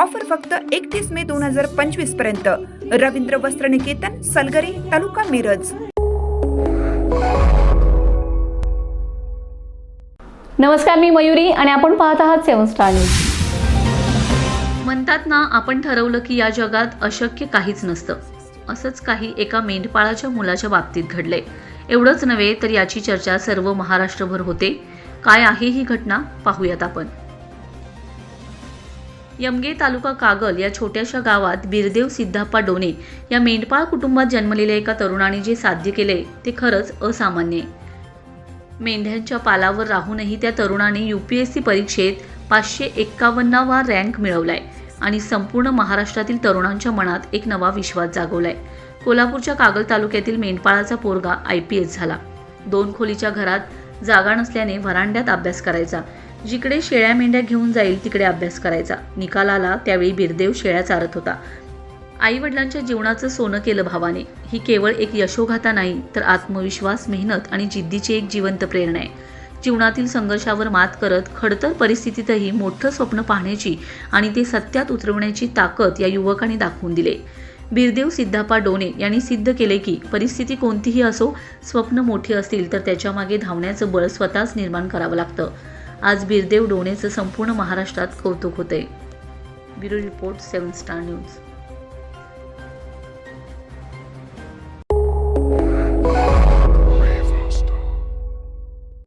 Offer फक्त एकतीस मे दोन हजार पंचवीसपर्यंत. रवींद्र वस्त्र निकेतन सलगरे तालुका मिरज. नमस्कार मी मयुरी आणि आपण पाहत आहात सेवन स्टार न्यूज. म्हणतात ना आपण ठरवलं की या जगात अशक्य काहीच नसतं. असंच काही एका मेंढपाळाच्या मुलाच्या बाबतीत घडलंय. एवढंच नव्हे तर याची चर्चा सर्व महाराष्ट्रभर होते. काय आहे ही घटना? पाहूयात आपण. यमगे तालुका कागल या छोट्याशा गावात बिरदेव सिद्धाप्पा डोने या मेंढपाळ कुटुंबात जन्मलेल्या एका तरुणाने जे साध्य केले ते खरंच असामान्य आहे. मेंढ्यांच्या पालावर राहूनही त्या तरुणाने यू पी एस सी परीक्षेत पाचशे एक्कावन्नावा रँक मिळवलाय आणि संपूर्ण महाराष्ट्रातील तरुणांच्या मनात एक नवा विश्वास जागवलाय. कोल्हापूरच्या कागल तालुक्यातील मेंढपाळाचा पोरगा आय पी एस झाला. दोन खोलीच्या घरात जागा नसल्याने व्हरांड्यात अभ्यास करायचा. जिकडे शेळ्या मेंढ्या घेऊन जाईल तिकडे अभ्यास करायचा. निकाल आला त्यावेळी बिरदेव शेळ्या चारत होता. आई वडिलांच्या जीवनाचं सोनं केलं भावाने. ही केवळ एक यशोगाथा नाही तर आत्मविश्वास मेहनत आणि जिद्दीची एक जिवंत प्रेरणा आहे. जीवनातील संघर्षावर मात करत खडतर परिस्थितीतही मोठं स्वप्न पाहण्याची आणि ते सत्यात उतरवण्याची ताकद या युवकाने दाखवून दिले. बिरदेव सिद्धापा डोने यांनी सिद्ध केले की परिस्थिती कोणतीही असो स्वप्न मोठी असतील तर त्याच्यामागे धावण्याचं बळ स्वतःच निर्माण करावं लागतं. आज बिरदेव डोणेचं संपूर्ण महाराष्ट्रात कौतुक होते bureau report seven star news.